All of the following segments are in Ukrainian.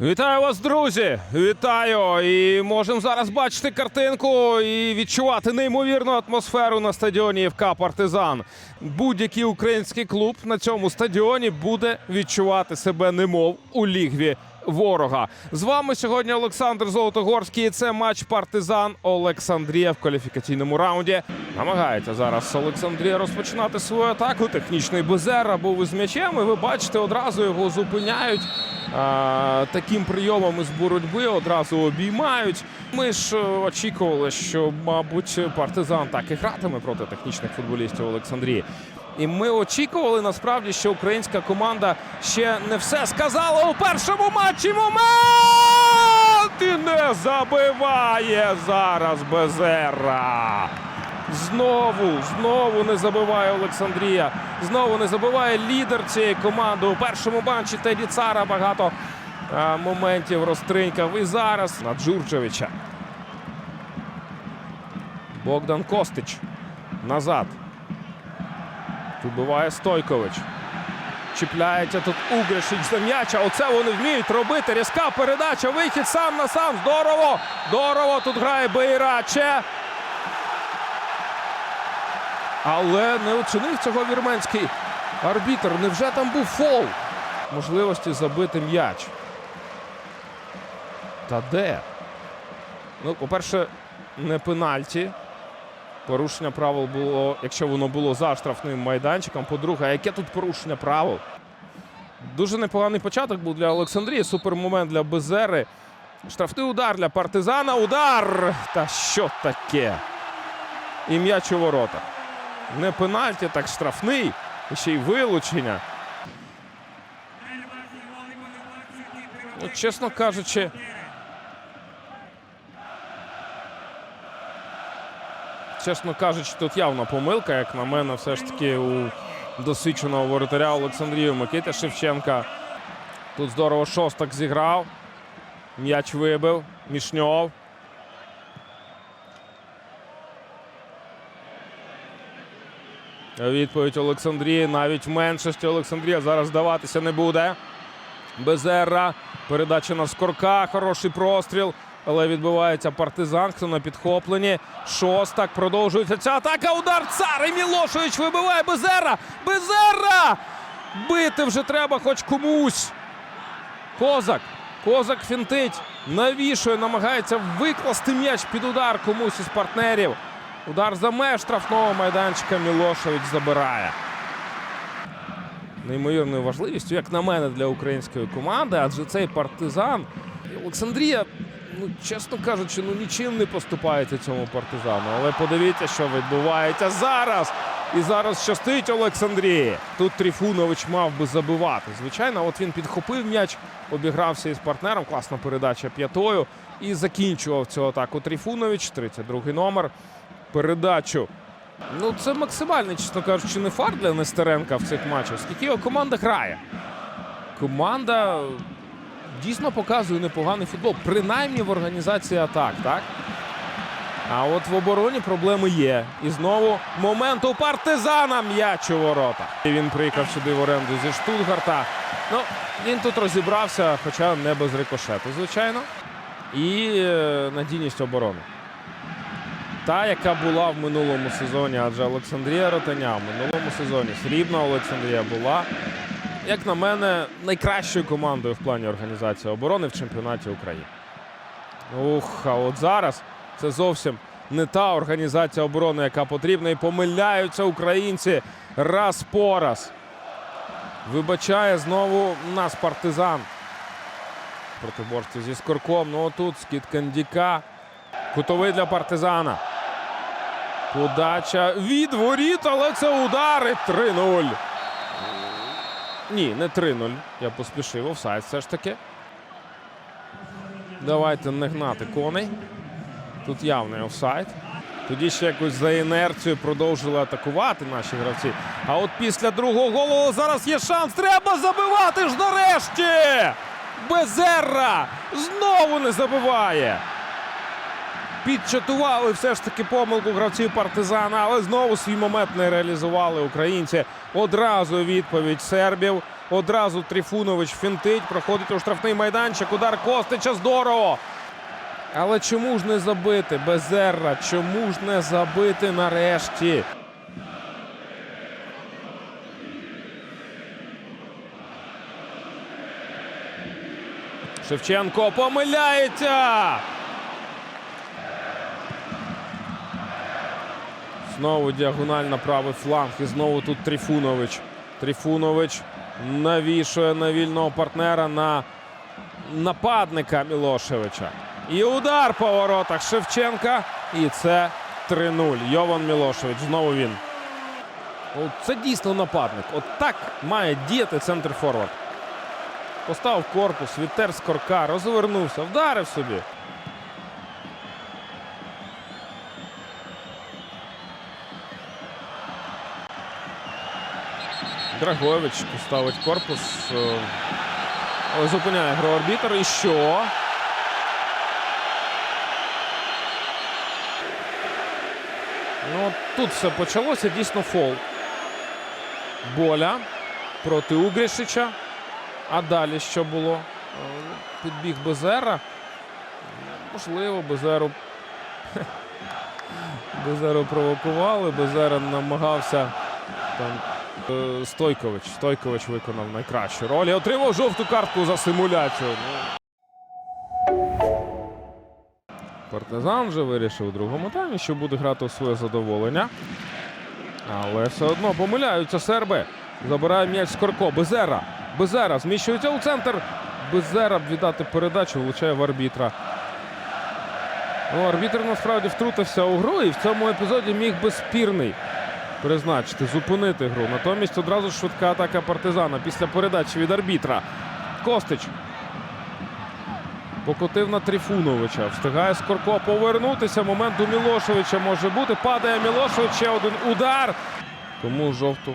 Вітаю вас, друзі! Вітаю! І можемо зараз бачити картинку і відчувати неймовірну атмосферу на стадіоні ФК Партизан. Будь-який український клуб на цьому стадіоні буде відчувати себе немов у лігві ворога. З вами сьогодні Олександр Золотогорський. Це матч Партизан Олександрія в кваліфікаційному раунді. Намагається зараз Олександрія розпочинати свою атаку. Технічний безер був із м'ячем. І ви бачите, одразу його зупиняють. А, таким прийомом із боротьби одразу обіймають. Ми ж е, очікували, що, мабуть, партизан так і гратиме проти технічних футболістів Олександрії. І ми очікували насправді, що українська команда ще не все сказала у першому матчі. Момент! І не забиває зараз Безера. Знову, знову не забиває Олександрія. Знову не забиває лідер цієї команди. У першому матчі Теді Цара багато а, моментів розтринькав. І зараз на Джурчевича. Богдан Костич. Назад. Вибиває Стойкович. Чіпляється тут Угришич за м'яча. Оце вони вміють робити. Різка передача. Вихід сам на сам. Здорово! Здорово! Тут грає Бейраче. Але не оцінив цього вірменський арбітр. Невже там був фол? Можливості забити м'яч. Та де? Ну, по-перше, не пенальті. Порушення правил було, якщо воно було за штрафним майданчиком. По-друге, яке тут порушення правил? Дуже непоганий початок був для Олександрії. Супермомент для Безери. Штрафний удар для партизана. Удар! Та що таке? І м'яч у воротах. Не пенальті, так штрафний. І ще й вилучення. Ну, чесно кажучи. Чесно кажучи, тут явна помилка, як на мене, все ж таки у досвідченого воротаря Олександрію Микита Шевченка. Тут здорово шостак зіграв. М'яч вибив. Мішньов. Відповідь Олександрії. Навіть в меншості Олександрія зараз здаватися не буде. Безерра. Передача на скорка. Хороший простріл. Але відбувається партизан. Хто на підхопленні. Шостак. Продовжується ця атака. Удар цар. І Мілошевич вибиває Безерра. Безерра! Бити вже треба хоч комусь. Козак. Козак фінтить. Навішує, намагається викласти м'яч під удар комусь із партнерів. Удар за меж штрафного майданчика Мілошевич забирає. Неймовірною важливістю, як на мене, для української команди, адже цей партизан. Олександрія, ну чесно кажучи, ну нічим не поступається цьому партизану. Але подивіться, що відбувається зараз. І зараз щастить Олександрії. Тут Тріфунович мав би забивати. Звичайно, от він підхопив м'яч, обігрався із партнером. Класна передача п'ятою. І закінчував цю атаку Тріфунович, 32-й номер. Передачу. Ну, це максимальний, чесно кажучи, не фарт для Нестеренка в цих матчах. Скільки його команда грає? Команда дійсно показує непоганий футбол, принаймні в організації атак, так? А от в обороні проблеми є. І знову момент у партизана м'яч у ворота. І він приїхав сюди в оренду зі Штутгарта. Ну, він тут розібрався, хоча не без рикошету, звичайно. І е, надійність оборони. Та, яка була в минулому сезоні, адже Олександрія Ротаня в минулому сезоні срібна Олександрія була, як на мене, найкращою командою в плані організації оборони в чемпіонаті України. Ух, а от зараз це зовсім не та організація оборони, яка потрібна, і помиляються українці раз по раз. Вибачає знову нас партизан. Протиборці зі скорком. Ну отут скид Кандіка. Кутовий для партизана. Подача від воріт, але це удари 3-0. Ні, не 3-0. Я поспішив. Офсайд все ж таки. Давайте не гнати коней. Тут явний офсайд. Тоді ще якось за інерцією продовжили атакувати наші гравці. А от після другого голу зараз є шанс. Треба забивати ж нарешті! Безерра! Знову не забиває. Підчатували все ж таки помилку гравців партизана, але знову свій момент не реалізували українці. Одразу відповідь сербів. Одразу Трифунович фінтить, проходить у штрафний майданчик. Удар Костича здорово. Але чому ж не забити Безерра? Чому ж не забити нарешті? Шевченко помиляється. Знову діагональ на правий фланг. І знову тут Трифунович. Трифунович навішує на вільного партнера на нападника Мілошевича. І удар по воротах Шевченка. І це 3-0. Йован Мілошевич. Знову він. Це дійсно нападник. От так має діяти центр форвард. Поставив корпус, відтер з корка, розвернувся, вдарив собі. Драгович поставить корпус. е, зупиняє гру арбітр. І що? Ну, тут все почалося. Дійсно фол. Боля проти Угрішича. А далі що було? Е, Підбіг Безера. Можливо, Безеру. Безеру провокували. Безера намагався там. Е, Стойкович. Стойкович виконав найкращу роль і отримав жовту картку за симуляцію. Ну. Партизан вже вирішив у другому таймі, що буде грати у своє задоволення. Але все одно помиляються серби. Забирає м'яч Скорко. Безера. Безера зміщується у центр. Безера б віддати передачу, влучає в арбітра. Ну, арбітр насправді втрутився у гру і в цьому епізоді міг би спірний призначити, зупинити гру. Натомість одразу швидка атака партизана після передачі від арбітра. Костич. Покотив на Трифуновича. Встигає Скорко повернутися. Момент у Мілошевича може бути. Падає Мілошевич. Ще один удар. Тому жовту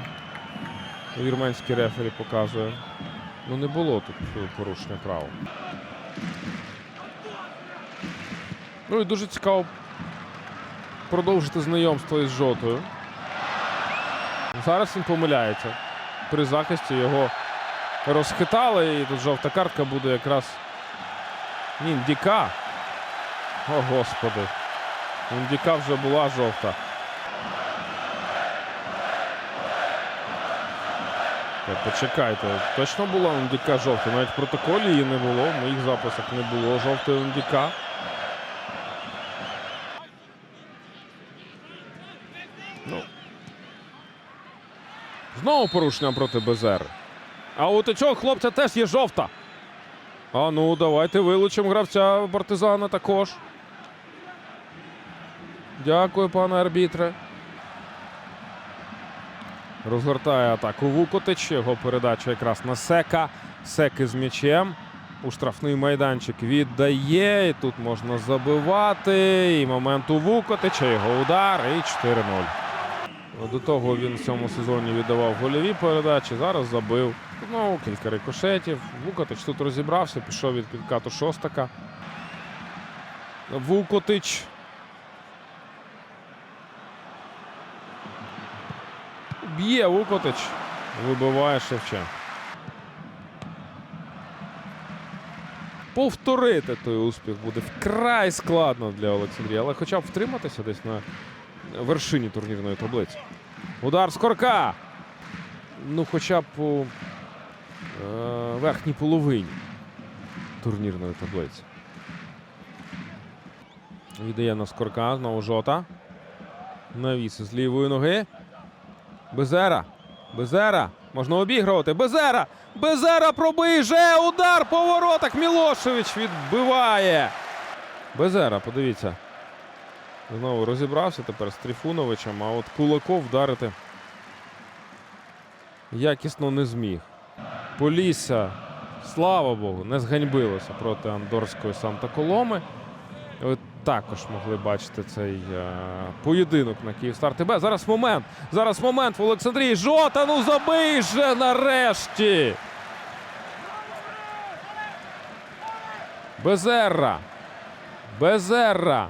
вірменський рефері показує. Ну не було тут е, порушення права. Ну і дуже цікаво продовжити знайомство із жовтою. Зараз він помиляється. При захисті його розхитали. І тут жовта картка буде якраз. Індіка. О, господи. Індіка вже була жовта. Так, почекайте. Точно була Індіка жовта. Навіть в протоколі її не було. В моїх записах не було жовтої Індіка. Ну. Знову порушення проти Безер. А от у цього хлопця теж є жовта. А ну, давайте вилучимо гравця партизана також. Дякую, пане арбітре. Розгортає атаку Вукотич. Його передача якраз на Сека. Секи з м'ячем. У штрафний майданчик віддає. І тут можна забивати. І момент у Вукотича. Його удар. І 4-0. До того він в цьому сезоні віддавав гольові передачі. Зараз забив. Знову кілька рикошетів. Вукотич тут розібрався, пішов від підкату шостака. Вукотич. Б'є Вукотич. Вибиває Шевченко. Повторити той успіх буде вкрай складно для Олександрія, але хоча б втриматися десь на вершині турнірної таблиці. Удар з корка. Ну, хоча б у е, верхній половині турнірної таблиці. Віддає на скорка. Знову жота. Навіс з лівої ноги. Безера. Безера. Можна обігрувати. Безера. Безера пробиже. Удар по воротах. Мілошевич відбиває. Безера, подивіться. Знову розібрався тепер з Трифуновичем, а от Кулаков вдарити якісно не зміг. Полісся, слава Богу, не зганьбилося проти Андорської Санта-Коломи. Ви також могли бачити цей е, поєдинок на Київстар ТБ. Зараз момент. Зараз момент в Олександрії. Жота, ну забий же нарешті. Безерра. Безерра.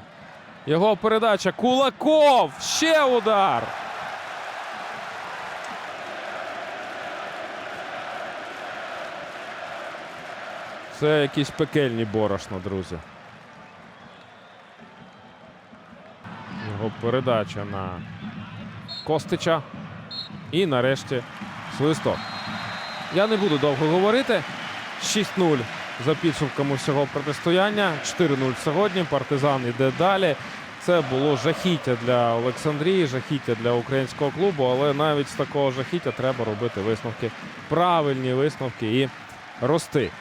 Його передача. Кулаков. Ще удар. Це якісь пекельні борошна, друзі. Його передача на Костича. І нарешті свисток. Я не буду довго говорити. 6-0 за підсумками всього протистояння. 4-0 сьогодні. Партизан іде далі. Це було жахіття для Олександрії, жахіття для українського клубу, але навіть з такого жахіття треба робити висновки, правильні висновки і рости.